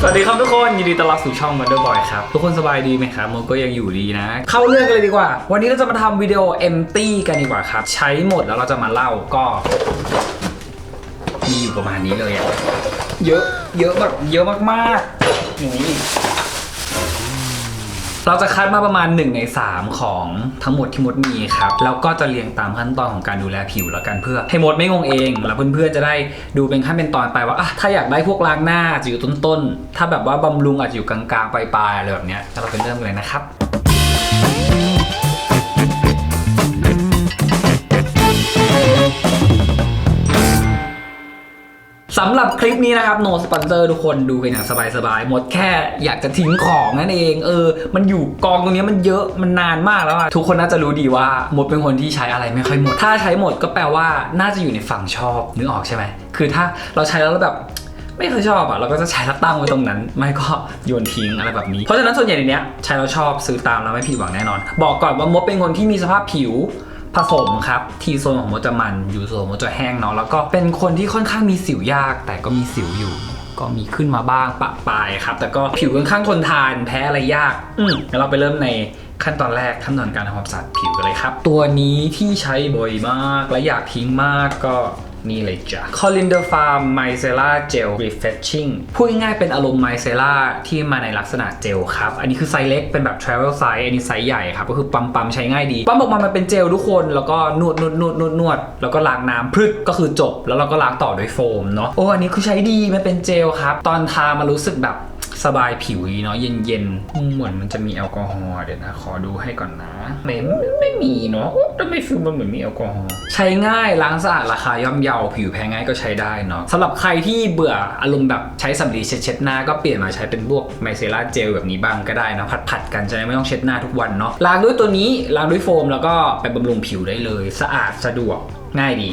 สวัสดีครับทุกคนยินดีต้อนรับสู่ช่อง Wonder Boy ครับ ทุกคนสบายดีไหมครับโมก็ยังอยู่ดีนะ เข้าเรื่องกันเลยดีกว่า วันนี้เราจะมาทำวิดีโอ empty กันดีกว่าครับ ใช้หมดแล้วเราจะมาเล่าก็ มีอยู่ประมาณนี้เลยอะเยอะเยอะแบบเยอะมากๆอย่างนี้ เราจะคัดมาประมาณ 1 ใน 3 ของทั้งหมดที่มดมีครับ แล้วก็จะเรียงตามขั้นตอนของการดูแลผิวแล้วกันเพื่อให้มดไม่งงเอง แล้วเพื่อนๆจะได้ดูเป็นขั้นเป็นตอนไปว่าอะถ้าอยากได้พวกล้างหน้าจะอยู่ต้นๆ ถ้าแบบว่าบำรุงอาจจะอยู่กลางๆปลายๆอะไรแบบเนี้ยเราไปเริ่มเลยนะครับ สำหรับคลิปนี้นะครับ no sponsor ทุกคนดูกันอย่างสบายๆ หมดแค่อยากจะทิ้งของนั่นเอง เออ มันอยู่กองตรงนี้มันเยอะมันนานมากแล้วอะทุกคนน่าจะรู้ดีว่าหมดเป็นคนที่ใช้อะไรไม่ค่อยหมด ถ้าใช้หมดก็แปลว่าน่าจะอยู่ในฝั่งชอบนึกออกใช่ไหมคือถ้าเราใช้แล้วแบบไม่เคยชอบอะเราก็จะใช้แล้วตั้งไว้ตรงนั้น ไม่ก็โยนทิ้งอะไรแบบนี้ เพราะฉะนั้นส่วนใหญ่ในเนี้ยใช้แล้วชอบซื้อตามแล้วไม่ผิดหวังแน่นอน บอกก่อนว่ามดเป็นคนที่มีสภาพผิว ผสมครับทีโซนของมดจะมันยูโซนของมดจะแห้งเนาะแล้วก็เป็นคนที่ค่อนข้างมีสิวยาก แต่ก็มีสิวอยู่ ก็มีขึ้นมาบ้างปะปายครับ แต่ก็ผิวค่อนข้างทนทานแพ้อะไรยาก อืมงั้นเราไปเริ่มในขั้นตอนแรกขั้นตอนการทำความสะอาดผิวกันเลยครับ ตัวนี้ที่ใช้บ่อยมากและอยากทิ้งมากก็ นี่เลยจ้ะ Colinder Farm Micellar Gel Refreshing พูดง่ายๆเป็นอารมณ์ Micellar ที่มาในลักษณะเจลครับ อันนี้คือไซส์เล็กเป็นแบบ travel size อันนี้ไซส์ใหญ่ครับ ก็คือปั๊มปั๊มๆใช้ง่ายดี ปั๊มออกมามันเป็นเจลทุกคน แล้วก็นวดนวดนวดนวดนวดแล้วก็ล้างน้ำพรึดก็คือจบ แล้วเราก็ล้างต่อด้วยโฟมเนาะ โอ้ อันนี้คือใช้ดี มันเป็นเจลครับ ตอนทามารู้สึกแบบ สบายผิวดีเนาะเย็นๆเหมือนมันจะมีแอลกอฮอล์เดี๋ยวนะ ขอดูให้ก่อนนะไม่ไม่มีเนาะทำไมฟิลมันเหมือนมีแอลกอฮอล์ใช้ง่ายล้างสะอาดราคาย่อมเยาผิวแพ้ง่ายก็ใช้ได้เนาะสำหรับใครที่เบื่ออารมณ์แบบใช้สำลีเช็ดๆหน้าก็เปลี่ยนมาใช้เป็นพวกไมเซล่าเจลแบบนี้บ้างก็ได้นะผัดๆกันจะได้ไม่ต้องเช็ดหน้าทุกวันเนาะล้างด้วยตัวนี้ล้างด้วยโฟมแล้วก็ไปบำรุงผิวได้เลย สะอาดสะดวกง่ายดี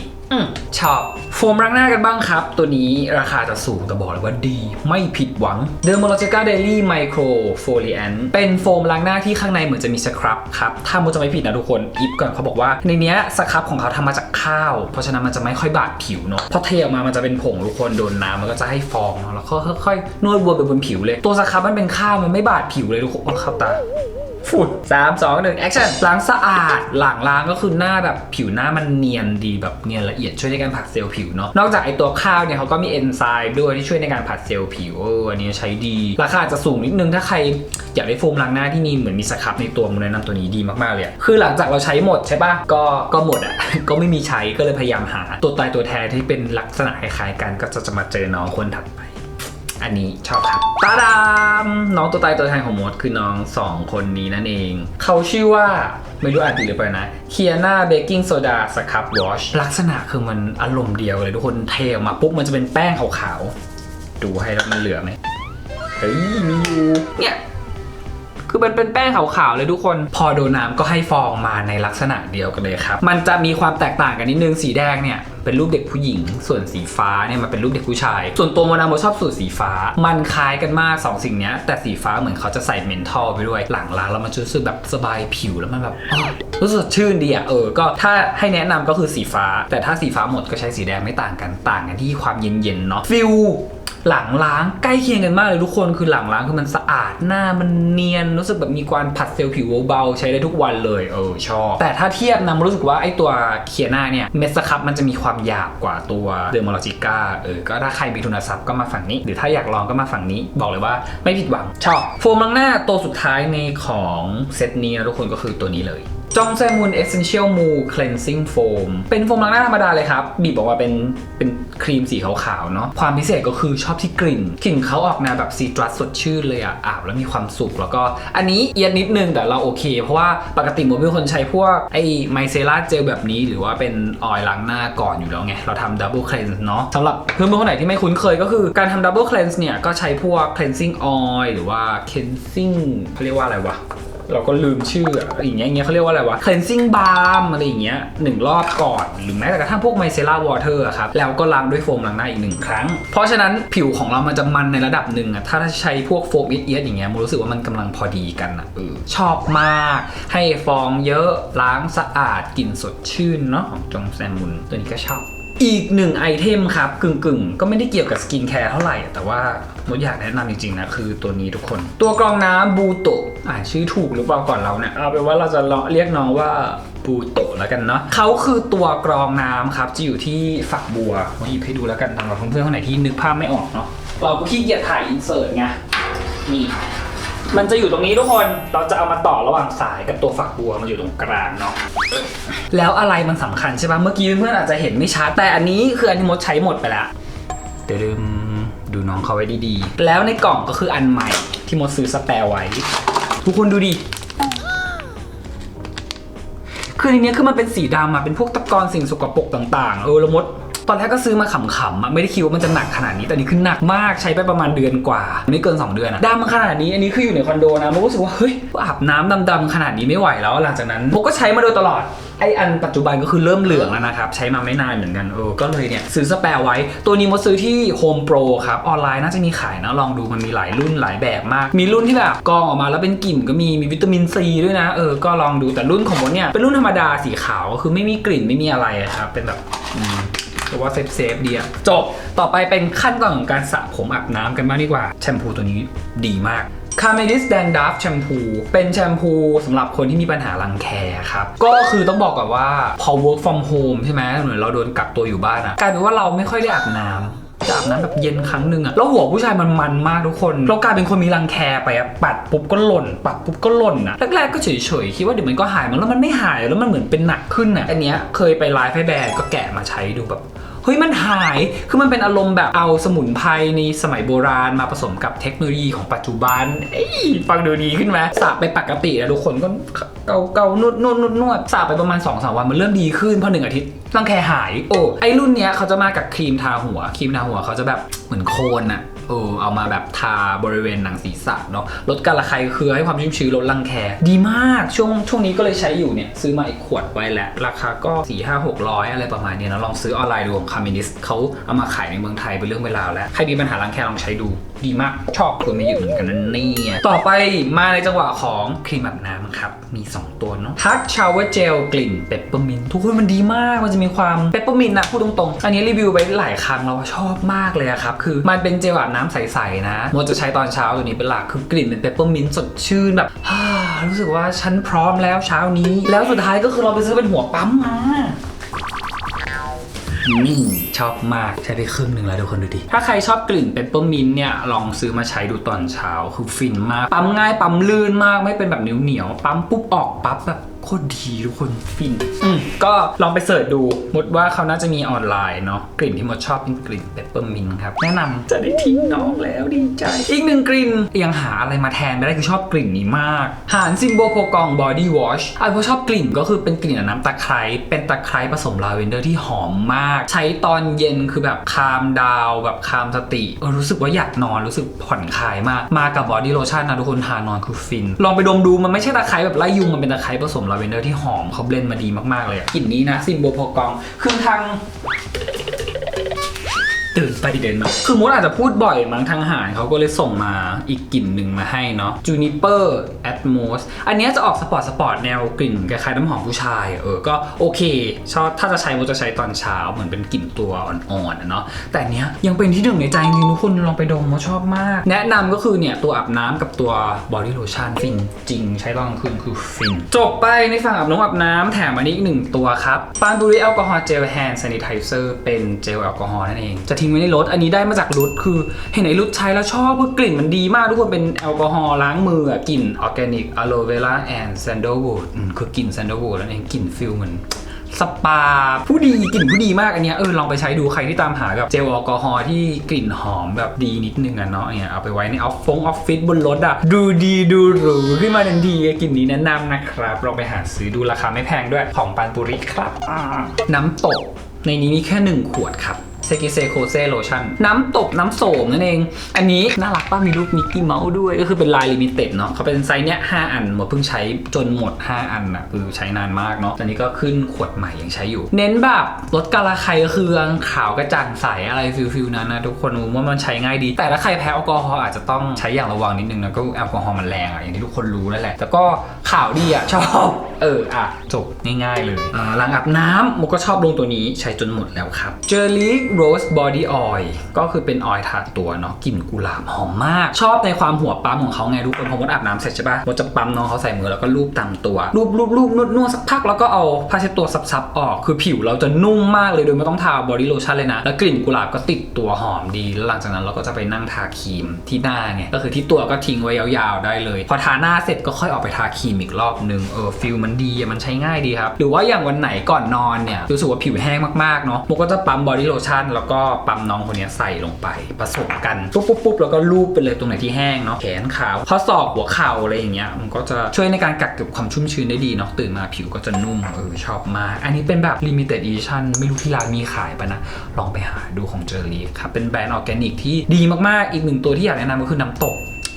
ชอบโฟมล้างหน้ากันบ้างครับ ตัวนี้ราคาจะสูงแต่บอกเลยว่าดีไม่ผิดหวังเดอร์ม l o จิก้าเดลี่ไมโครโฟลีแอนเป็นโฟมล้างหน้าที่ข้างในเหมือนจะมีสครับครับ ถ้ามุจะไม่ผิดนะทุกคนอิฟก่อนเขาบอกว่า ในเนี้ยสครับของเขาทำมาจากข้าว เพราะฉะนั้นมันจะไม่ค่อยบาดผิวเนาะพอเทออกมามันจะเป็นผงทุกคนโดนน้ำมันก็จะให้ฟองเนาะแล้วก็ค่อยๆนวดวนไปบนผิวเลย ตัวสครับมันเป็นข้าวมันไม่บาดผิวเลยทุกคนเอาเข้าตา ฝุ่นสามสองหนึ่งแอคชั่นล้างสะอาดหลังล้างก็คือหน้าแบบผิวหน้ามันเนียนดีแบบเนียนละเอียดช่วยในการผัดเซลล์ผิวเนาะนอกจากไอตัวข้าวเนี่ยเขาก็มีเอนไซม์ด้วยที่ช่วยในการผัดเซลล์ผิวเอออันนี้ใช้ดี ราคาจะสูงนิดนึงถ้าใครอยากได้โฟมล้างหน้าที่มีเหมือนมีสครับในตัวมันแนะนำตัวนี้ดีมากๆเลยคือหลังจากเราใช้หมดใช่ปะก็ก็หมดอะก็ไม่มีใช้ก็เลยพยายามหา ตัวตายตัวแทนที่เป็นลักษณะคล้ายๆกันก็จะจะมาเจอน้องคนถัดไป อันนี้ชอบครับตาดามน้องตัวตายตัวแทนของมดคือน้องสองคนนี้นั่นเอง เขาชื่อว่าไม่รู้อ่านผิดหรือเปล่านะเคียนาเบกกิ้งโซดาสครับวอชลักษณะคือมันอารมณ์เดียวเลยทุกคนเทออกมาปุ๊บมันจะเป็นแป้งขาวๆดูให้แล้วมันเหลือไหมเฮ้ยมีอยู่เนี่ย คือมันเป็นแป้งขาวๆเลยทุกคน พอโดนน้ำก็ให้ฟองมาในลักษณะเดียวกันเลยครับ มันจะมีความแตกต่างกันนิดนึงสีแดงเนี่ยเป็นรูปเด็กผู้หญิง ส่วนสีฟ้าเนี่ยมันเป็นรูปเด็กผู้ชาย ส่วนตัวโมนาโมชอบสูตรสีฟ้า มันคล้ายกันมากสองสิ่งนี้แต่สีฟ้าเหมือนเขาจะใส่เมนทอลไปด้วย หลังล้างแล้วมันรู้สึกแบบสบายผิวแล้วมันแบบรู้สึกชื่นดีอะเออ ก็ถ้าให้แนะนำก็คือสีฟ้า แต่ถ้าสีฟ้าหมดก็ใช้สีแดงไม่ต่างกัน ต่างกันที่ความเย็นๆเนาะฟิล หลังล้างใกล้เคียงกันมากเลยทุกคนคือหลังล้างคือมันสะอาดหน้ามันเนียนรู้สึกแบบมีการผัดเซลล์ผิวเบาๆใช้ได้ทุกวันเลยเออชอบ แต่ถ้าเทียบนะรู้สึกว่าไอตัวเคียนาเนี่ยเมดสครับมันจะมีความหยาบกว่าตัวเดอร์ม l ลจิก้าเออก็ถ้าใครมีทุนทรัพย์ก็มาฝั่งนี้ หรือถ้าอยากลองก็มาฝั่งนี้ บอกเลยว่าไม่ผิดหวังชอบโฟมล้างหน้าตัวสุดท้ายในของเซตนี้นะทุกคนก็คือตัวนี้เลย จองแซมูน Essential m o o Cleansing Foam เป็นโฟมล้างหน้าธรรมดาเลยครับ บีบออกมาเป็นเป็นครีมสีขาวๆเนาะความพิเศษก็คือชอบที่กลิ่น กลิ่นเขาออกแนวแบบซีตรัสสดชื่นเลยอะอาบแล้วมีความสุข แล้วก็อันนี้เอียดนิดนึงแต่เราโอเค เพราะว่าปกติผมเป็นคนใช้พวกไอ้ไมเซล่าเจลแบบนี้ หรือว่าเป็นออยล์ล้างหน้าก่อนอยู่แล้วไง เราทำดับเบิลคล n น e เนาะสำหรับเพื่อนๆคนไหนที่ไม่คุ้นเคยก็คือการทำดับเบิลคล n น e เนี่ยก็ใช้พวก cleansing oil หรือว่า cleansing เขาเรียกว่าอะไรวะ เราก็ลืมชื่ออะอย่างเงี้ยอย่างเงี้ยเขาเรียกว่าอะไรวะ cleansing balm อะไรอย่างเงี้ยหนึ่งรอบก่อน หรือแม้แต่กระทั่งพวก micellar water อะครับ แล้วก็ล้างด้วยโฟมล้างหน้าอีกหนึ่งครั้ง เพราะฉะนั้นผิวของเรามันจะมันในระดับหนึ่งอะถ้าใช้พวกโฟมเอียดๆอย่างเงี้ยมันรู้สึกว่ามันกำลังพอดีกันอะเออชอบมาก ให้ฟองเยอะล้างสะอาดกลิ่นสดชื่นเนาะของจงแซมมุนตัวนี้ก็ชอบ อีกหนึ่งไอเทมครับกึ่งๆก็ไม่ได้เกี่ยวกับสกินแคร์เท่าไหร่ แต่ว่ามดอยากแนะนำจริงๆนะ คือตัวนี้ทุกคน ตัวกรองน้ำบูโตะอ่านชื่อถูกหรือเปล่าก่อนเราเนี่ยเอาเป็นว่าเราจะเรียกน้องว่าบูโตะแล้วกันเนาะเขาคือตัวกรองน้ำครับ จะอยู่ที่ฝักบัวผมหยิบให้ดูแล้วกันสำหรับเพื่อนๆคนไหนที่นึกภาพไม่ออกเนาะเราก็ขี้เกียจถ่ายอินเสิร์ตไงนี่ มันจะอยู่ตรงนี้ทุกคน เราจะเอามาต่อระหว่างสายกับตัวฝักบัวมันอยู่ตรงกลางเนาะ แล้วอะไรมันสำคัญใช่ปะเมื่อกี้เพื่อนๆอาจจะเห็นไม่ชัด แต่อันนี้คืออันที่มดใช้หมดไปแล้วเดี๋ยวลืมดูน้องเขาไว้ดีๆ แล้วในกล่องก็คืออันใหม่ที่มดซื้อสแปร์ไว้ ทุกคนดูดิคือในนี้คือมันเป็นสีดำอะเป็นพวกตะกอนสิ่งสกปรกต่างๆ เออแล้วมด ตอนแรกก็ซื้อมาขำๆอะไม่ได้คิดว่ามันจะหนักขนาดนี้แต่นี่คือหนักมากใช้ไปประมาณเดือนกว่า ไม่เกิน 2 เดือนอะดำขนาดนี้อันนี้คืออยู่ในคอนโดนะมดรู้สึกว่าเฮ้ยอาบน้ำดำๆขนาดนี้ไม่ไหวแล้ว หลังจากนั้นมก็ใช้มาโดยตลอดไออันปัจจุบันก็คือเริ่มเหลืองแล้วนะครับ ใช้มาไม่นานเหมือนกันเออก็เลยเนี่ยซื้อสแปร์ไว้ ตัวนี้มดซื้อที่ Home Pro ครับ ออนไลน์น่าจะมีขายนะ ลองดูมันมีหลายรุ่นหลายแบบมาก มีรุ่นที่แบบกรองออกมาแล้วเป็นกลิ่นก็มีมีวิตามินซีด้วยนะ เออก็ลองดูแต่รุ่นของมดเนี่ยเป็นรุ่นธรรมดาสีขาวก็คือไม่มีกลิ่นไม่มีอะไระครับเป็นแบบ แต่ว่าเซฟเซฟๆดีอะจบต่อไปเป็นขั้นตอนของการสระผมอาบน้ำกันบ้างดีกว่าแชมพูตัวนี้ดีมากคาเมลิสแดงดัฟแชมพูเป็นแชมพูสำหรับคนที่มีปัญหารังแคครับ ก็คือต้องบอกก่อนว่าพอ work from home ใช่ไหมเหมือนเราโดนกักตัวอยู่บ้านอะกลายเป็นว่าเราไม่ค่อยได้อาบน้ำ จะอาบน้ำแบบเย็นครั้งหนึ่งอะแล้วหัวผู้ชายมันมันมากทุกคนเรากลายเป็นคนมีรังแคไปอะปัดปุ๊บก็หล่น ปัดปุ๊บก็หล่นอะแรกๆก็เฉยๆคิดว่าเดี๋ยวมันก็หายมันแล้วมันไม่หายแล้วมันเหมือนเป็นหนักขึ้นอะอันเนี้ยเคยไปไลฟ์ให้แบรนด์ก็แกะมาใช้ดูแบบ เฮ้ยมันหาย คือมันเป็นอารมณ์แบบเอาสมุนไพรในสมัยโบราณมาผสมกับเทคโนโลยีของปัจจุบันฟังดูดีขึ้นไหมสระไปปกติแล้วทุกคนก็เกาเกานวดนวดนวดนวดสระไปประมาณ2อสวันมันเริ่มดีขึ้นพอหนึ่งอาทิตย์รังแคหาย โอ้ไอรุ่นเนี้ยเขาจะมากับครีมทาหัว ครีมทาหัวเขาจะแบบเหมือนโคนอะ เออเอามาแบบทาบริเวณหนังศีรษะเนาะลดการระคายเคืองให้ความชุ่มชื้นลดรังแค ดีมากช่วงช่วงนี้ก็เลยใช้อยู่เนี่ย ซื้อมาอีกขวดไว้แหละ ราคาก็ 4 5 6 0 0 อะไรประมาณเนี้ยนะลองซื้อออนไลน์ดูของคามินิสเขาเอามาขายในเมืองไทยเป็นเรื่องเวลาแล้วใครมีปัญหารังแคลองใช้ดู ดีมาก ชอบตัวไม่หยุดเหมือนกันนั่นเนี่ยต่อไปมาในจังหวะของครีมอาบน้ำครับ มี 2 ตัวเนาะทักชาวเวอร์เจลกลิ่นเปปเปอร์มินทุกคนมันดีมากมันจะมีความเปปเปอร์มินนะพูดตรงๆ อันนี้รีวิวไปหลายครั้งแล้วชอบมากเลยครับ คือมันเป็นเจลอาบน้ำใสๆนะโมจะใช้ตอนเช้าตัวนี้เป็นหลักคือกลิ่นเป็นเปปเปอร์มินสดชื่นแบบฮ่ารู้สึกว่าฉันพร้อมแล้วเช้านี้ แล้วสุดท้ายก็คือเราไปซื้อเป็นหัวปั๊มมา นี่ชอบมากใช้ไปครึ่งหนึ่งแล้วทุกคนดูดิ ถ้าใครชอบกลิ่นเปปเปอร์มินต์เนี่ย ลองซื้อมาใช้ดูตอนเช้าคือฟินมาก ปั๊มง่ายปั๊มลื่นมากไม่เป็นแบบเหนียวเหนียวปั๊มปุ๊บออกปั๊บแบบ โคตรดีทุกคนฟินอืมก็ลองไปเสิร์ชดูมดว่าเขาน่าจะมีออนไลน์เนาะกลิ่นที่มดชอบเป็นกลิ่นเปปเปอร์มินต์ครับ แนะนำจะได้ทิ้งน้องแล้วดีใจ อีกหนึ่งกลิ่นยังหาอะไรมาแทนไม่ได้คือชอบกลิ่นนี้มาก หานซิมโบโพกองบอดี้วอชอะเพราะชอบกลิ่นก็คือเป็นกลิ่นน้ำตะไคร้เป็นตะไคร้ผสมลาเวนเดอร์ที่หอมมาก ใช้ตอนเย็นคือแบบคามดาว แบบคามสติเออรู้สึกว่าอยากนอนรู้สึกผ่อนคลายมากมากับบอดี้โลชั่นนะทุกคนทานอนคือฟิน ลองไปดมดูมันไม่ใช่ตะไคร้แบบไล่ยุงมันเป็นตะไคร้ผสมลาเวนเดอร์ที่หอมเขาเบลนด์มาดีมากๆเลยอะกลิ่นนี้นะซิมโบโพกอง คือทาง ตื่นไปเดินมา คือมดอาจจะพูดบ่อยมั้งทางอาหารเขาก็เลยส่งมาอีกกลิ่นหนึ่งมาให้เนาะ Juniper Atmos อันเนี้ยจะออกสปอร์ตสปอร์ตแนวกลิ่นคล้ายๆน้ำหอมผู้ชายเออก็โอเคชอบถ้าจะใช้มดจะใช้ตอนเช้าเหมือนเป็นกลิ่นตัวอ่อนๆอะเนาะแต่อันเนี้ยยังเป็นที่หนึ่งในใจจริงๆทุกคนลองไปดมมดชอบมาก แนะนำก็คือเนี่ยตัวอาบน้ำกับตัว body lotion ฟินจริงใช้ตอนกลางคืนคือฟินจบไปในฝั่งอาบน้ำอาบน้ำแถมอันนี้อีกหนึ่งตัวครับปานบุรีแอลกอฮอล์เจลแฮนด์ซานิไทเซอร์เป็นเจลแอลกอฮอล์นั่นเองจะทิ้งไว้ในรถ อันนี้ได้มาจากรุดคือเห็นไอ้รุดใช้แล้วชอบเพราะกลิ่นมันดีมากทุกคนเป็นแอลกอฮอล์ล้างมืออกลิ่นออร์แกนิกอะโลเวราแอนด์แซนเดวูดคือกลิ่นแซนเดวูดนั่นเองกลิ่นฟิลเหมือนสปาผู้ดีกลิ่นผู้ดีมากอันเนี้ยเออลองไปใช้ดูใครที่ตามหาแบบเจลแอลกอฮอล์ที่กลิ่นหอมแบบดีนิดนึงอะเนาะเนี่ยเอาไปไว้ในออฟฟงออฟฟิศบนรถอะดูดีดูหรูขึ้นมาทันทีกลิ่นนี้แนะนำนะครับลองไปหาซื้อดูราคาไม่แพงด้วยของปันปุริครับ น้ำตกในนี้มีแค่ 1 ขวดครับ เซกิเซโคเซโลชั่นน้ำตบน้ำโสมนั่นเอง อันนี้น่ารักป้ามีรูปมิกกี้เมาส์ด้วย ก็คือเป็นลายลิมิเต็ดเนาะเขาเป็นไซส์เนี้ย5อันหมดเพิ่งใช้จนหมด 5 อันอะคือใช้นานมากเนาะตอนนี้ก็ขึ้นขวดใหม่ยังใช้อยู่ เน้นแบบลดการระคายเคืองขาวกระจ่างใสอะไรฟิลฟิลนั้นนะทุกคนผมว่ามันใช้ง่ายดี แต่ถ้าใครแพ้แอลกอฮอล์อาจจะต้องใช้อย่างระวังนิดนึงนะก็แอลกอฮอล์มันแรงอะอย่างที่ทุกคนรู้แล้วแหละแต่ก็ขาวดีอะชอบเอออะจบง่ายๆเลยหลังอาบน้ำโมก็ชอบลงตัวนี้ใช้จนหมดแล้วครับเจอรี่โรสบอดี้ออยก็คือเป็นออยล์ทาตัวเนาะกลิ่นกุหลาบหอมมาก ชอบในความหัวปั๊มของเขาไงทุกคนพอมดอาบน้ำเสร็จใช่ปะมดจะปั๊มน้องเขาใส่มือแล้วก็ลูบตามตัวลูบลูบลูบนวดนวดสักพักแล้วก็เอาผ้าเช็ดตัวซับๆออก คือผิวเราจะนุ่มมากเลยโดยไม่ต้องทาบอดี้โลชั่นเลยนะ แล้วกลิ่นกุหลาบก็ติดตัวหอมดี แล้วหลังจากนั้นเราก็จะไปนั่งทาครีมที่หน้าไงก็คือที่ตัวก็ทิ้งไว้ยาวๆได้เลย พอทาหน้าเสร็จก็ค่อยออกไปทาครีมอีกรอบนึงเออฟิลมันดีมันใช้ง่ายดีครับหรือว่าอย่างวันไหนก่อนนอนเนี่ยรู้สึกว่าผิวแห้งมากๆเนาะมก็จะปั๊มบอดี้โลชั่นแล้วก็ปั๊มน้องคนนี้ใส่ลงไปผสมกันปุ๊บปุ๊บปุ๊บแล้วก็ลูบไปเลยตรงไหนที่แห้งเนาะแขนขาข้อศอกหัวเข่าอะไรอย่างเงี้ยมันก็จะช่วยในการกักเก็บความชุ่มชื้นได้ดีเนาะตื่นมาผิวก็จะนุ่มเออชอบมาก อันนี้เป็นแบบ limited edition ไม่รู้ที่ร้านมีขายปะนะ ลองไปหาดูของเจอรี่ครับเป็นแบรนด์ออร์แกนิกที่ดีมากๆอีกหนึ่งตัวที่อยากแนะนำก็คือน้ำตก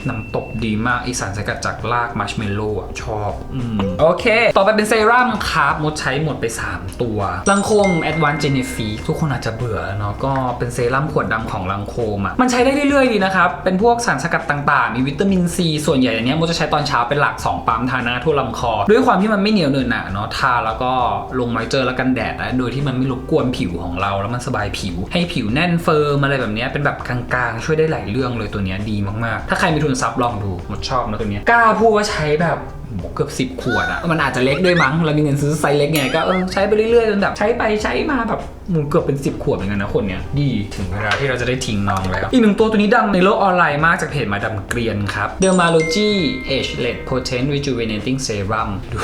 น้ำตกดีมากอีสารสกัดจากรากมัชเมลโล่อะชอบอืมโอเค ต่อไปเป็นเซรั่มครับมดใช้หมดไป 3 ตัว ลังโคม Advanced g e n e f i ทุกคนอาจจะเบื่อแล้วเนาะก็เป็นเซรั่มขวดดำของลังโคมอะมันใช้ได้เรื่อยๆดีนะครับ เป็นพวกสารสกัดต่างๆ มีวิตามินซีส่วนใหญ่อันเนี้ยมดจะใช้ตอนเช้าเป็นหลัก 2ปั๊มทาหน้าทั่วลำคอ ด้วยความที่มันไม่เหนียวเนินหนะเนาะทาแล้วก็ลงไมเจอร์แล้วกันแดดนะโดยที่มันไม่รบกวนผิวของเราแล้วมันสบายผิว ให้ผิวแน่นเฟิร์มอะไรแบบเนี้ยเป็นแบบกลางๆ ช่วยได้หลายเรื่องเลยตัวเนี้ยดีมากๆ ถ้าใครมีทุนทรัพย์ลองดูหมดชอบนะตัวเนี้ยกล้าพูดว่าใช้แบบโหเกือบ10ขวดอะมันอาจจะเล็กด้วยมั้งเรามีเงินซื้อไซส์เล็กไงก็เออใช้ไปเรื่อยๆจนแบบใช้ไปใช้มาแบบหมูเกือบเป็น 10 ขวดเหมือนกันนะคนเนี้ยดีถึงเวลาที่เราจะได้ทิ้งน้องแล้ว อีกหนึ่งตัวตัวนี้ดังในโลกออนไลน์มากจากเพจมาดามเกรียนครับ Dermalogy Age Led Potent Rejuvenating Serum ดู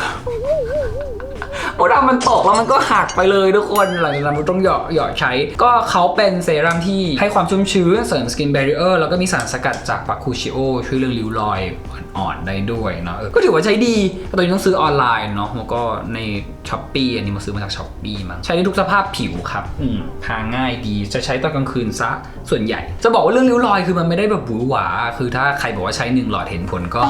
โอ้ดำมันตกแล้วมันก็หักไปเลยทุกคนหลังจากนั้นมันต้องหยอดหยอดใช้ ก็เขาเป็นเซรั่มที่ให้ความชุ่มชื้นเสริมสกินแบรีเออร์แล้วก็มีสารสกัดจากปักคูชิโอช่วยเรื่องริ้วรอยอ่อนๆได้ด้วยเนาะก็ถือว่าใช้ดีตอนนี้ต้องซื้อออนไลน์เนาะแล้วก็ในช้อปปี้อันนี้มาซื้อมาจากช้อปปี้มั้งใช้ได้ทุกสภาพผิวครับอืมทาง่ายดีจะใช้ตอนกลางคืนซะส่วนใหญ่ จะบอกว่าเรื่องริ้วรอยคือมันไม่ได้แบบหวือหวาคือถ้าใครบอกว่าใช้หนึ่งหลอดเห็นผลก็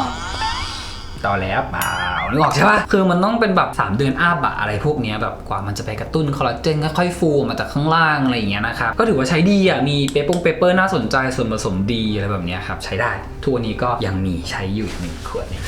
ต่อแล้วเปล่า นึกออกใช่ปะคือมันต้องเป็นแบบ 3 เดือนอาบะอะไรพวกเนี้ยแบบกว่ามันจะไปกระตุ้นคอลลาเจนค่อยๆฟูมาจากข้างล่างอะไรอย่างเงี้ยนะครับ ก็ถือว่าใช้ดีอะมีเปเปอร์เปเปอร์น่าสนใจส่วนผสมดีอะไรแบบเนี้ยครับ ใช้ได้ทุกวันนี้ก็ยังมีใช้อยู่หนึ่งขวดเนี่ย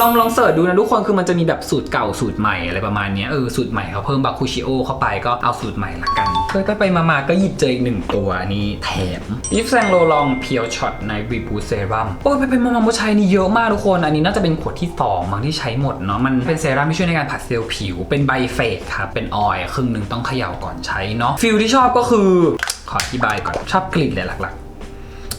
ลองลองเสิร์ชดูนะทุกคนคือมันจะมีแบบสูตรเก่าสูตรใหม่อะไรประมาณนี้เออสูตรใหม่เขาเพิ่มบาคูชิโอเข้าไปก็เอาสูตรใหม่ละกันเพื่อไปมามาๆก็หยิบเจออีกหนึ่งตัวอันนี้แถมยิฟแซงโลลองเพียวช็อตในบีบูเซรั่มโอ้ยไปไปมามาๆมดใช้นี่เยอะมากทุกคน อันนี้น่าจะเป็นขวดที่สองมั้งที่ใช้หมดเนาะมันเป็นเซรั่มที่ช่วยในการผัดเซลล์ผิว เป็นไบเฟสครับเป็นออยล์ครึ่งหนึ่งต้องเขย่าก่อนใช้เนาะฟิลที่ชอบก็คือขออธิบายก่อนชอบกลิ่นเลยหลักๆ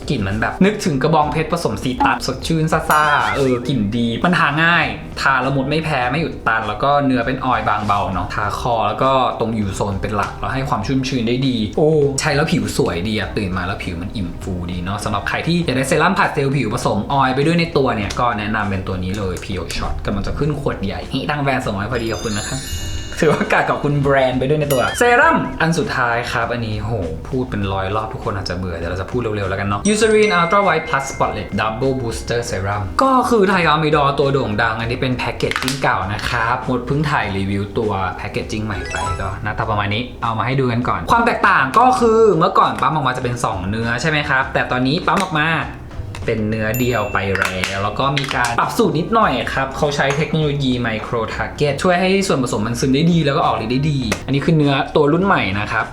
กลิ่นมันแบบ นึกถึงกระบองเพชรผสมซีตัสสดชื่นซ่าๆเออกลิ่นดี มันทาง่าย ทาละมุดไม่แพ้ไม่หยุดตัน แล้วก็เนื้อเป็นออยบางเบาเนาะทาคอแล้วก็ตรงอยู่โซนเป็นหลักแล้วให้ความชุ่มชื้นได้ดี โอ้ใช้แล้วผิวสวยดีอะตื่นมาแล้วผิวมันอิ่มฟูดีเนาะสำหรับใครที่อยากได้เซรั่มผัดเซลล์ผิวผสมออยไปด้วยในตัวเนี่ยก็แนะนำเป็นตัวนี้เลยพีโอช็อตกำลังจะขึ้นขวดใหญ่นี่ตั้งแบรนด์ส่งมาให้พอดีขอบคุณนะคะ ถือว่ากากับคุณแบรนด์ไปด้วยในตัว เซรั่มอันสุดท้ายครับ อันนี้โห พูดเป็นร้อยรอบทุกคนอาจจะเบื่อเดี๋ยวเราจะพูดเร็วๆแล้วกันเนาะ Eucerin Ultra White Plus Spotlight Double Booster Serum ก็คือไทอามิดอตัวโด่งดัง อันนี้เป็นแพ็กเกจจิ้งเก่านะครับหมดเพิ่งถ่ายรีวิวตัวแพ็กเกจจิ้งใหม่ไปก็หน้าตาประมาณนี้เอามาให้ดูกันก่อน ความแตกต่างก็คือเมื่อก่อนปั๊มออกมาจะเป็น 2 เนื้อใช่ไหมครับแต่ตอนนี้ปั๊มออกมา เป็นเนื้อเดียวไปแล้วแล้วก็มีการปรับสูตรนิดหน่อยครับเขาใช้เทคโนโลยีไมโครทาร์เก็ตช่วยให้ส่วนผสมมันซึมได้ดีแล้วก็ออกฤทธิ์ได้ดี อันนี้คือเนื้อตัวรุ่นใหม่นะครับ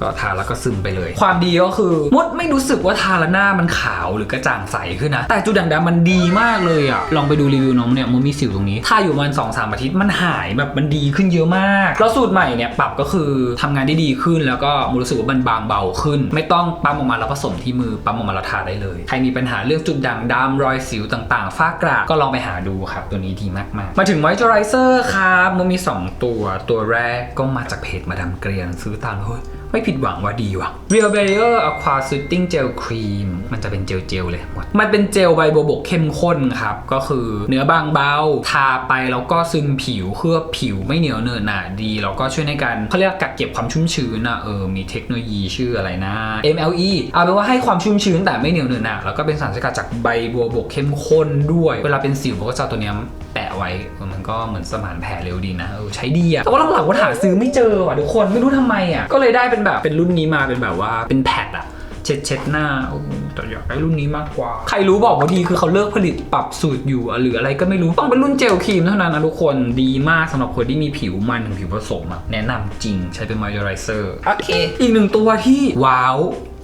ก็ทาแล้วก็ซึมไปเลย ความดีก็คือมดไม่รู้สึกว่าทาแล้วหน้ามันขาวหรือกระจ่างใสขึ้นนะ แต่จุดด่างดำมันดีมากเลยอะลองไปดูรีวิวน้องเนี่ยมันมีสิวตรงนี้ ทาอยู่ประมาณสองสามอาทิตย์มันหายแบบมันดีขึ้นเยอะมาก แล้วสูตรใหม่เนี่ยปรับก็คือทำงานได้ดีขึ้นแล้วก็มดรู้สึกว่ามันบางเบาขึ้น ไม่ต้องปั๊มออกมาแล้วผสมที่มือปั๊มออกมาแล้วทาได้เลย ใครมีปัญหาเรื่องจุดด่างดำรอยสิวต่างๆ ฝ้ากระก็ลองไปหาดูครับ ตัวนี้ดีมากๆ มาถึงมอยเจอไรเซอร์ครับมันมี 2 ตัวตัวแรกก็มาจากเพจมาดามเกรียนซื้อตามเฮ้ย ไม่ผิดหวังว่าดีว่ะ Real Barrier Aqua Soothing Gel Cream มันจะเป็นเจลเจลๆเลยหมด มันเป็นเจลใบโบวบกเข้มข้นครับ ก็คือเนื้อบางเบา ทาไปแล้วก็ซึมผิวเคลือบผิวไม่เหนียวเหนอะหนาดี แล้วก็ช่วยในการเขาเรียกกักเก็บความชุ่มชื้นอะเออ มีเทคโนโลยีชื่ออะไรนะ MLE เอาเป็นว่าให้ความชุ่มชื้นแต่ไม่เหนียวเหนอะหนะแล้วก็เป็นสารสกัดจากใบบัวบกเข้มข้นด้วย เวลาเป็นสิวเขาก็จะเอาตัวเนี้ย ปะไว้มันก็เหมือนสมานแผลเร็วดีนะใช้ดีอะแต่ว่าหลังๆว่าหาซื้อไม่เจอว่ะทุกคนไม่รู้ทำไมอะก็เลยได้เป็นแบบเป็นรุ่นนี้มาเป็นแบบว่าเป็นแพดอะเช็ดเช็ดหน้าโอ้แต่อยากได้รุ่นนี้มากกว่า ใครรู้บอกว่าดีคือเขาเลิกผลิตปรับสูตรอยู่หรืออะไรก็ไม่รู้ต้องเป็นรุ่นเจลครีมเท่านั้นนะทุกคนดีมากสำหรับคนที่มีผิวมันถึงผิวผสมอะแนะนำจริงใช้เป็นมอยเจอไรเซอร์โอเค อีกหนึ่งตัวที่ว้าว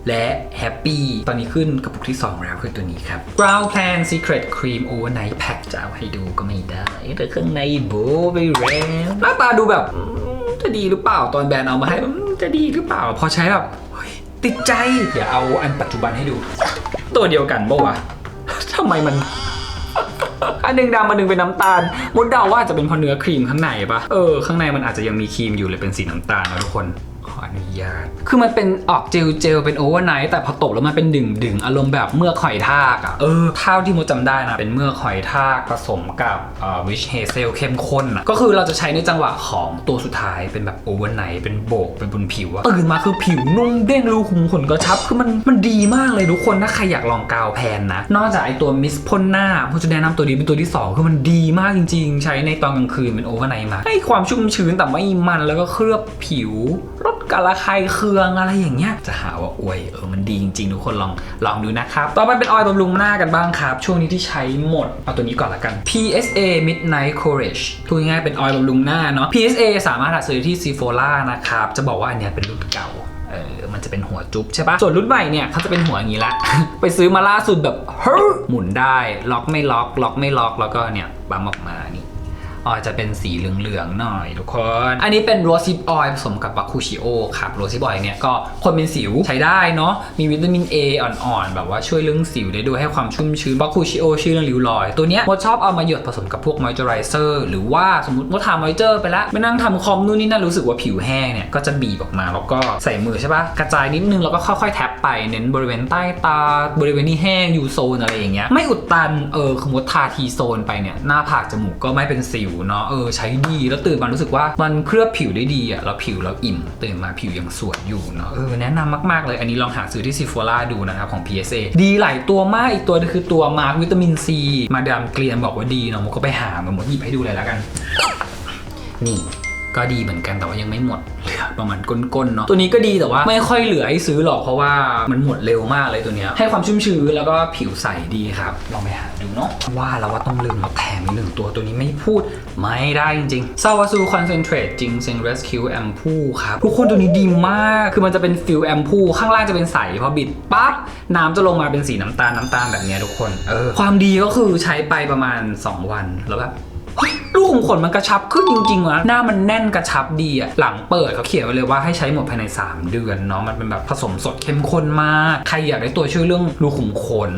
และแฮปปี้ตอนนี้ขึ้นกระปุกที่ 2 แล้วคือตัวนี้ครับ Brown Plan Secret Cream Overnight Pack จะเอาให้ดูก็ไม่ได้แต่ข้างในโบไปแล้วหน้าตาดูแบบจะดีหรือเปล่าตอนแบรนด์เอามาให้จะดีหรือเปล่า พอใช้แบบติดใจเดี๋ยวเอาอันปัจจุบันให้ดู ตัวเดียวกันปะวะทำไมมันอันหนึ่งดำอันหนึ่งเป็นน้ำตาลมดเดาว่าอาจจะเป็นเพราะเนื้อครีมข้างในปะเออข้างในมันอาจจะยังมีครีมอยู่เลยเป็นสีน้ำตาลนะทุกคน ขออนุญาต คือมันเป็นออกเจลเจลเป็นโอเวอร์ไนท์แต่พอตบแล้วมันเป็นดึงดึงๆอารมณ์แบบเมือกหอยทากอะเออเท่าที่มดจำได้นะ เป็นเมือกหอยทากผสมกับวิชเฮเซลเข้มข้นอะก็คือเราจะใช้ในจังหวะของตัวสุดท้ายเป็นแบบโอเวอร์ไนท์เป็นโบกเป็นบนผิวอะตื่นมาคือผิวนุ่มเด้งรูขุมขนกระชับคือมันมันดีมากเลยทุกคนถ้าใครอยากลองกาวแพนนะ นอกจากไอตัวมิสพ่นหน้าผมจะแนะนำตัวนี้เป็นตัวที่สองคือมันดีมากจริง ๆ ใช้ในตอนกลางคืนเป็นโอเวอร์ไนท์มาให้ความชุ่มชื้นแต่ไม่มันแล้วก็เคลือบผิวลดกาละคายเคืองอะไรอย่างเงี้ยจะหาว่าอวยเออมันดีจริงๆทุกคนลองลองดูนะครับต่อไปเป็นออยล์บำรุงหน้ากันบ้างครับช่วงนี้ที่ใช้หมดเอาตัวนี้ก่อนละกัน PSA Midnight Courage พูดง่ายๆเป็นออยล์บำรุงหน้าเนาะ PSA สามารถหาซื้อที่ Sephora นะครับจะบอกว่าอันเนี้ยเป็นรุ่นเก่าเออมันจะเป็นหัวจุ๊บใช่ปะส่วนรุ่นใหม่เนี่ยเขาจะเป็นหัวอย่างนี้ละ ไปซื้อมาล่าสุดแบบเฮ้หมุนได้ ล็อกไม่ล็อก ล็อกไม่ล็อก แล้วก็เนี่ยปั๊มออกมานี่ ออยจะเป็นสีเหลืองๆหน่อยทุกคน อันนี้เป็นโรซิปออยผสมกับบัคคูชิโอครับโรซิปออยเนี่ยก็คนเป็นสิวใช้ได้เนาะมีวิตามิน A อ่อนๆ แบบว่าช่วยเรื่องสิวได้ด้วยให้ความชุ่มชื้นบัคคูชิโอช่วยเรื่องริ้วรอย ตัวเนี้ยมดชอบเอามาหยดผสมกับพวกมอยเจอไรเซอร์หรือว่าสมมติมดทามอยเจอร์ไปแล้วไม่นั่งทำคอมนู่นนี่นั่นรู้สึกว่าผิวแห้งเนี่ยก็จะบีบออกมาแล้วก็ใส่มือใช่ปะกระจายนิดนึงแล้วก็ค่อยๆแท็บไปเน้นบริเวณใต้ตาบริเวณที่แห้งยูโซนอะไรอย่างเงี้ยไม่อุดตันเออสมมติทาทีโซนไปเนี่ยหน้าผากจมูกก็ไม่เป็นสิวเนาะเออใช้ดีแล้วตื่นมารู้สึกว่ามันเคลือบผิวได้ดีอะแล้วผิวเราอิ่มตื่นมาผิวยังสวยอยู่เนาะเออแนะนำมากๆเลยอันนี้ลองหาซื้อที่ซีฟ o ร่าดูนะครับของ PSA ดีหลายตัวมากอีกตัวนึงคือตัวมาร์กวิตามินซีมาดามเกลียนบอกว่าดีเนาะมันก็ไปหามาหมดหยิบให้ดูเลยแล้วกันนี่ ก็ดีเหมือนกันแต่ว่ายังไม่หมดเหลือประมาณก้นๆเนาะตัวนี้ก็ดีแต่ว่าไม่ค่อยเหลือให้ซื้อหรอกเพราะว่ามันหมดเร็วมากเลยตัวเนี้ยให้ความชุ่มชื้นแล้วก็ผิวใสดีครับลองไปหาดูเนาะว่าแล้วว่าต้องลืมมาแถมอีกหนึ่งตัวตัวนี้ไม่พูดไม่ได้จริงๆซาวาซูคอนเซนเทรตจริงเซงเรสคิวแอมพูครับทุกคนตัวนี้ดีมากคือมันจะเป็นฟิลแอมพูข้างล่างจะเป็นใสพอบิดปั๊บน้ำจะลงมาเป็นสีน้ำตาลน้ำตาลแบบเนี้ยทุกคนเออความดีก็คือใช้ไปประมาณ 2 วันแล้วแบบเฮ้ยลูกขุมขนมันกระชับขึ้นจริงๆวะหน้ามันแน่นกระชับดีอะหลังเปิดเขาเขียนไว้เลยว่าให้ใช้หมดภายใน 3 เดือนเนาะมันเป็นแบบผสมสดเข้มข้นมาก ใครอยากได้ตัวช่วยเรื่องรูขุมขน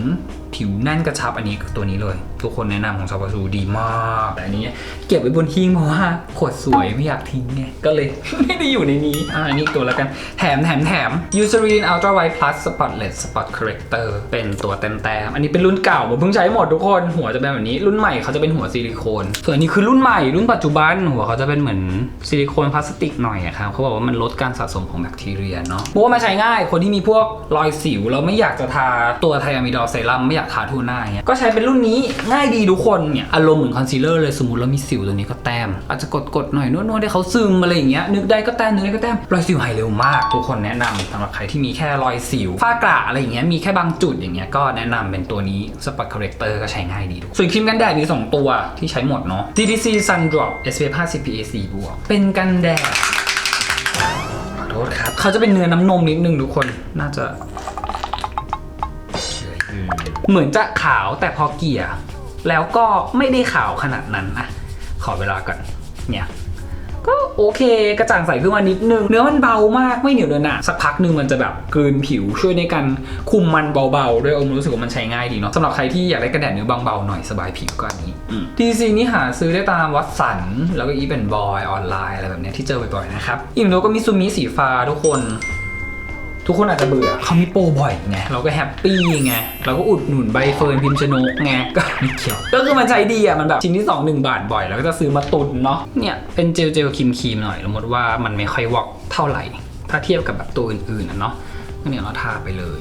ผิวแน่นกระชับอันนี้คือตัวนี้เลย ทุกคนแนะนำของซาบาซูดีมากแต่อันนี้ เก็บไว้บนหิ้งเพราะว่าขวดสวยไม่อยากทิ้งไงก็เลย ไม่ได้อยู่ในนี้อ่าอันนี้อีกตัวแล้วกันแถมแถมแถม Eucerin Ultra White Plus Spotless Spot Corrector เป็นตัวเต็มแต้มอันนี้เป็นรุ่นเก่าผมเพิ่งใช้หมดทุกคนหัวจะเป็นแบบนี้รุ่นใหม่เขาจะเป็นหัวซิลิโคนส่วนอันนี้คือรุ่นใหม่รุ่นปัจจุบันหัวเขาจะเป็นเหมือนซิลิโคนพลาสติกหน่อยอะครับเขาบอกว่ามันลดการสะสมของแบคทีเรียเนาะเพราะว่ามันใช้ง่ายคนที่มีพวกรอยสิวเราไม่อยากจะทาตัวไทอะมิดอลเซรั่มไม่อยากทาทั่วหน้าอย่างเงี้ยก็ใช้เป็นรุ่นนี้ง่ายดีทุกคนเนี่ยอารมณ์เหมือนคอนซีลเลอร์เลยสมมติเรามีสิวตัวนี้ก็แต้ม อาจจะกดกดๆหน่อยนวดๆให้เขาซึมอะไรอย่างเงี้ยนึกได้ก็แต้มนึกได้ก็แต้มรอยสิวหายเร็วมาก ทุกคนแนะนำสำหรับใครที่มีแค่รอยสิวฝ้ากระอะไรอย่างเงี้ยมีแค่บางจุดอย่างเงี้ยก็แนะนำเป็นตัวนี้ Spot Corrector ก็ใช้ง่ายดีทุกส่วนครีมกันแดดมีสองตัวที่ใช้หมดเนาะ DTC Sun Drop SPF 50 PA 4บวก เป็นกันแดด ขอโทษครับ เขาจะเป็นเนื้อน้ำนมนิดนึงทุกคน น่าจะ เหมือนจะขาวแต่พอเกลี่ย แล้วก็ไม่ได้ขาวขนาดนั้นอะขอเวลาก่อน เนี่ยก็ โอเค กระจ่างใสขึ้นมานิดนึง เนื้อมันเบามากไม่เหนียวเดินหนะสักพักหนึ่งมันจะแบบกลืนผิวช่วยในการคุมมันเบาๆ ด้วยอมรู้สึกว่ามันใช้ง่ายดีเนาะสำหรับใครที่อยากได้กระแดดเนื้อบางเบาหน่อยสบายผิวก็อันนี้ดีซีนี่หาซื้อได้ตามวัดสันแล้วก็อีเป็นบอยออนไลน์อะไรแบบเนี้ยที่เจอบ่อยๆนะครับอีกตัวก็มิซูมิสีฟ้าทุกคน ทุกคนอาจจะเบื่อเขามีโปรบ่อยไงเราก็แฮปปี้ไงเราก็อุดหนุนใบเฟิร์นพิมพ์ชนกไงก็ไม่เกี่ยวก็คือมันใจดีอะมันแบบชิ้นที่สองหนึ่งบาทบ่อยแล้วก็จะซื้อมาตุนเนาะเนี่ยเป็นเจลเจลครีมครีมหน่อยสมมติว่ามันไม่ค่อยวอกเท่าไหร่ ถ้าเทียบกับแบบตัวอื่นๆนะเนาะก็เนี่ยเราทาไปเลย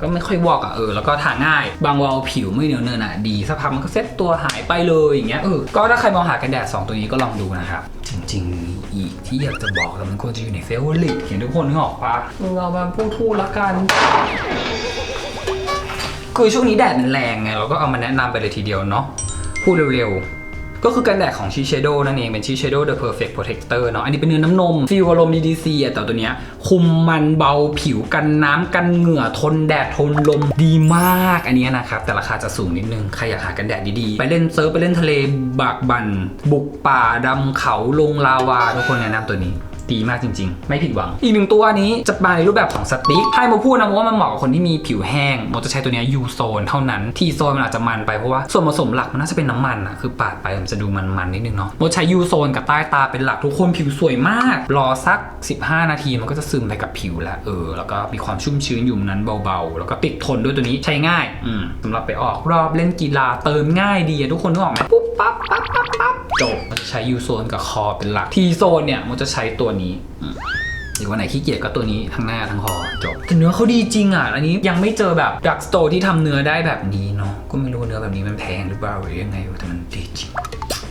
ก็ไม่ค่อยวอกอะเออแล้วก็ทาง่าย บางวันผิวไม่เหนียวเนินอะดีสักพักมันก็เซ็ตตัวหายไปเลยอย่างเงี้ยเออก็ถ้าใครมองหากันแดด 2 ตัวนี้ก็ลองดูนะครับจริงๆ อีกที่อยากจะบอกแต่มันควรจะอยู่ในเฟเวอร์ลิตเห็นทุกคนนึกออกปะมึงเอามาพูดพูดละกันคือช่วงนี้แดดมันแรงไงเราก็เอามาแนะนำไปเลยทีเดียวเนาะพูดเร็วๆ ก็คือกันแดดของชีเชโดนั่นเอง เป็นชีเชโด The Perfect Protector เนาะอันนี้เป็นเนื้อน้ำนมฟิวอารมณ์ DDC อะแต่ตัวเนี้ยคุมมันเบาผิวกันน้ำกันเหงื่อทนแดดทนลมดีมาก อันนี้นะครับ แต่ราคาจะสูงนิดนึง ใครอยากหากันแดดดีๆ ไปเล่นเซิร์ฟไปเล่นทะเลบากบัน บุกป่าดำเขาลงลาวาทุกคนแนะนำตัวนี้ ดีมากจริง ๆ ไม่ผิดหวัง อีกหนึ่งตัวนี้จะมาในรูปแบบของสติ๊กให้โมพูดนะโมว่ามันเหมาะกับคนที่มีผิวแห้งโมจะใช้ตัวเนี้ยูโซนเท่านั้นทีโซนมันอาจจะมันไปเพราะว่าส่วนผสมหลักมันน่าจะเป็นน้ำมันอะคือปาดไปมันจะดูมันๆนิดนึงเนาะโมใช้ยูโซนกับใต้ตาเป็นหลักทุกคนผิวสวยมาก รอสัก 15 นาทีมันก็จะซึมไปกับผิวแล้วเออแล้วก็มีความชุ่มชื้นอยู่ในนั้นเบาๆ แล้วก็ติดทนด้วยตัวนี้ใช้ง่ายอืมสำหรับไปออกรอบเล่นกีฬาเติมง่ายดีอะทุกคนนึกออกไหมปุ๊บปั๊บปั๊บปั๊บปั๊บจบมันจะใช้ยูโซนกับคอเป็นหลักทีโซนเนี่ยมันจะใช้ตัวนี้อืมหรือวันไหนขี้เกียจก็ตัวนี้ทั้งหน้าทั้งคอจบแต่เนื้อเขาดีจริงอะ อันนี้ยังไม่เจอแบบดักสโตที่ทำเนื้อได้แบบนี้เนาะก็ไม่รู้เนื้อแบบนี้มันแพงหรือเปล่าหรือยังไงแต่มันดีจริง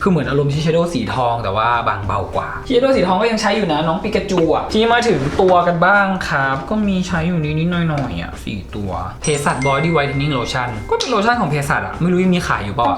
คือเหมือนอารมณ์ชิเชโดสีทองแต่ว่าบางเบากว่าชิเชโดสีทองก็ยังใช้อยู่นะ น้องปิกาจูอะที่มาถึงตัวกันบ้างครับ ก็มีใช้อยู่นิดๆหน่อยๆอะสี่ตัวเพสัตบอดี้ไวท์เทนนิ่งโลชั่นก็เป็นโลชั่นของเพสัตอะไม่รู้ยังมีขายอยู่เปล่า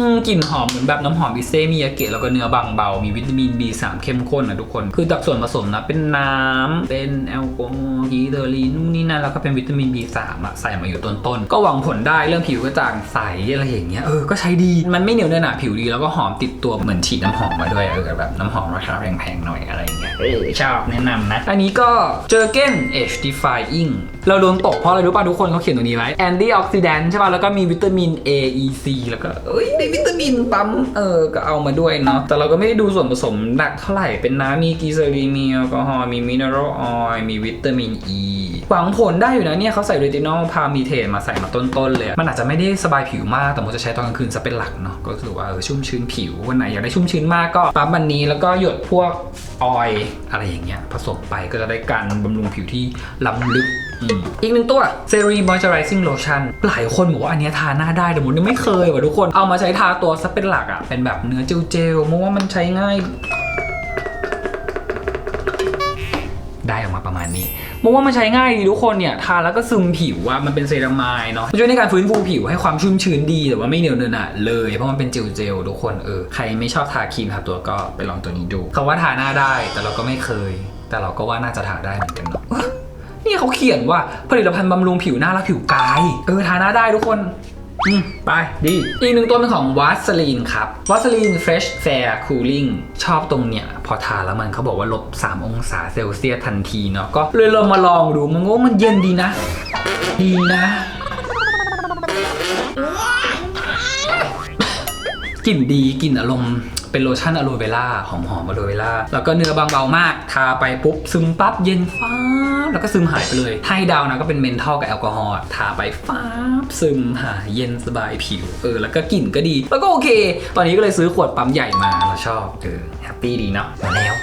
อืมกลิ่นหอมเหมือนแบบน้ำหอมบิเซมิยาเกะแล้วก็เนื้อบางเบา มีวิตามิน B3 เข้มข้นนะทุกคน คือจากส่วนผสมนะเป็นน้ำเป็นแอลกอฮอล์กีเตอรีนนู่นนี่นั่นแล้วก็เป็นวิตามิน B3 อะใส่มาอยู่ต้นๆ ก็หวังผลได้เรื่องผิวกระจ่างใสอะไรอย่างเงี้ยเออก็ใช้ดีมันไม่เหนียวเนื้อหนาผิวดีแล้วก็หอมติดตัวเหมือนฉีดน้ำหอมมาด้วยเออแบบน้ำหอมราคาแพงๆหน่อยอะไรอย่างเงี้ยเออชอบแนะนำนะอันนี้ก็เจอเก้น Age Defying เราโดนตกเพราะอะไรรู้ป่ะทุกคนเขาเขียนตรงนี้ไว้ Antioxidant ใช่ป่ะแล้วก็มีวิตามิน A E C แล้วก็เอ้ยมีวิตามินปั๊มเออก็เอามาด้วยเนาะแต่เราก็ไม่ได้ดูส่วนผสมหนักเท่าไหร่เป็นน้ำมีกีเซอรีนมีแอลกอฮอล์มีมินเนอรัลออยล์มีวิตามิน E หวังผลได้อยู่นะเนี่ยเขาใส่เรตินอลพามีเทนมาใส่มาต้นๆเลย มันอาจจะไม่ได้สบายผิวมาก แต่มันจะใช้ตอนกลางคืนซะเป็นหลักเนาะก็คือว่าเออชุ่มชื้นผิววันไหนอยากได้ชุ่มชื้นมากก็ปั๊มอันนี้แล้วก็หยดพวกออยล์อะไรอย่างเงี้ยผสมไปก็จะได้การบำรุงผิวที่ล้ำลึก อีกหนึ่งตัว Seri Moisturizing Lotion หลายคนบอกว่าอันนี้ทาหน้าได้แต่ผมยังไม่เคยว่ะทุกคนเอามาใช้ทาตัวซะเป็นหลักอะ่ะเป็นแบบเนื้อเจลๆเพราะว่ามันใช้ง่ายได้ออกมาประมาณนี้มองว่ามันใช้ง่ายดีทุกคนเนี่ยทาแล้วก็ซึมผิวว่ามันเป็นเซรามายเนาะช่วยในการฟื้นฟูผิวให้ความชุ่มชื้นดีแต่ว่าไม่เหนียวเนอะหนะเลยเพราะมันเป็นเจลเจลๆทุกคนเออใครไม่ชอบทาครีมทาตัวก็ไปลองตัวนี้ดูเขาว่าทาหน้าได้แต่เราก็ไม่เคย แต่เราก็ว่าน่าจะทาได้เหมือนกันเนาะ นี่เขาเขียนว่าผลิตภัณฑ์บำรุงผิวหน้าและผิวกาย เออทาหน้าได้ทุกคนอืมไป ดี อีกหนึ่งตัวเป็นของวัสลีนครับวัสลีน Fresh Fair Cooling ชอบตรงเนี้ย พอทาแล้วมันเขาบอกว่าลบ 3 องศาเซลเซียสทันทีเนาะก็เลยลองมาลองดูมันก็ว่ามันเย็นดีนะ ดีนะกลิ่นดีกลิ่นอารมณ์ เป็นโลชั่นอะโลเวล่าหอมหอมอะโลเวล่าแล้วก็เนื้อบางเบามากทาไปปุ๊บซึมปั๊บเย็นฟ้าแล้วก็ซึมหายไปเลยให้ดาวนะก็เป็นเมนทอลกับแอลกอฮอล์ทาไปฟ้าซึมหายเย็นสบายผิวเออแล้วก็กลิ่นก็ดี แล้วก็โอเค ตอนนี้ก็เลยซื้อขวดปั๊มใหญ่มาเราชอบเออแฮปปี้ดีเนาะมาแล้ว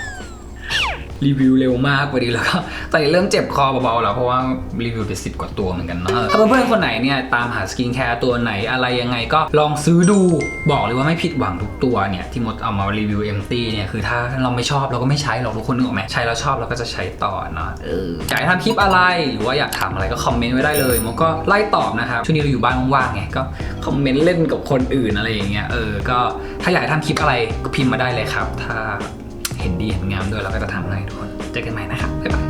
รีวิวเร็วมากวันนี้แล้วก็ตอนนี้เริ่มเจ็บคอเบาๆแล้วเพราะว่ารีวิวไปสิบกว่าตัวเหมือนกันเนาะถ้าเพื่อนๆคนไหนเนี่ยตามหาสกินแคร์ตัวไหนอะไรยังไงก็ลองซื้อดูบอกเลยว่าไม่ผิดหวังทุกตัวเนี่ยที่มดเอามารีวิวเอ็มตี้เนี่ยคือถ้าเราไม่ชอบเราก็ไม่ใช้หรอกทุกคนนึกออกไหมใช้แล้วชอบเราก็จะใช้ต่อเนาะเอออยากทำคลิปอะไรหรือว่าอยากถามอะไรก็คอมเมนต์ไว้ได้เลยมดก็ไล่ตอบนะครับช่วงนี้เราอยู่บ้านว่างๆไงก็คอมเมนต์เล่นกับคนอื่นอะไรอย่างเงี้ยเออก็ถ้าอยากทำคลิปอะไรก็พิมพ์มาได้เลยครับ ถ้า เห็นดีเห็นงามด้วยเราก็จะทำให้ทุกคนเจอกันใหม่นะครับบ๊ายบาย